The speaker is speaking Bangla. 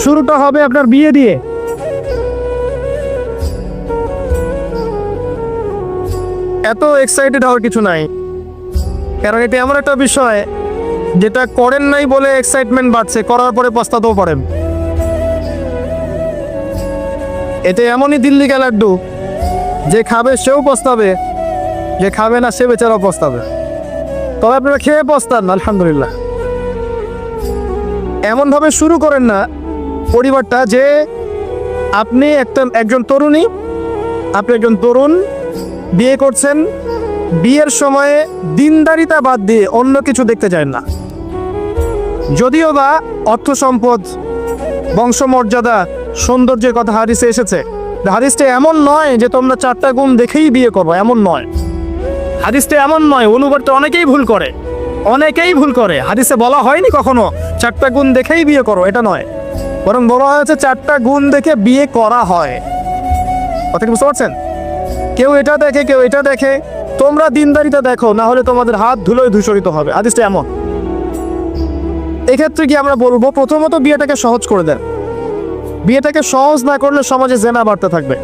শুরুটা হবে আপনার বিয়ে দিয়ে। এত এক্সাইটেড হওয়ার কিছু নাই। কারণ এটা এমন একটা বিষয়, যেটা করেন নাই বলে এক্সাইটমেন্ট বাড়ছে, করার পরে পস্তাতেও পারেন। এতে এমনই দিল্লি লাড্ডু, যে খাবে সেও পস্তাবে, যে খাবে না সে বেচারাও পস্তাবে। তবে আপনারা খেয়ে পস্তান, আলহামদুলিল্লাহ। এমনভাবে শুরু করেন না পরিবারটা যে আপনি একটা একজন তরুণী, আপনি একজন তরুণ, বিয়ে করছেন, বিয়ের সময়ে দিনদারিতা বাদ দিয়ে অন্য কিছু দেখতে চান না। যদিও বা অর্থ সম্পদ, বংশমর্যাদা, সৌন্দর্যের কথা হাদিসে এসেছে হাদিসটা এমন নয় যে তোমরা চারটা গুণ দেখেই বিয়ে করো, এমন নয়। হাদিসটা এমন নয়, অনুবাদটা অনেকেই ভুল করে, অনেকেই ভুল করে। হাদিসে বলা হয়নি কখনো, চারটা গুণ দেখেই বিয়ে করো, এটা নয়। বরং বলা হয়েছে চারটা গুণ দেখে বিয়ে করা হয়। কথা বুঝতে পারছেন? কেউ এটা দেখে, কেউ এটা দেখে। তোমরা দিনদারিতা দেখো না হলে তোমাদের হাত ধুলোয় ধূসরিত হবে। আদিসটা এমন। এক্ষেত্রে কি আমরা বলব, প্রথমত বিয়েটাকে সহজ করে দেন। বিয়েটাকে সহজ না করলে সমাজে জেনা বাড়তে থাকবে।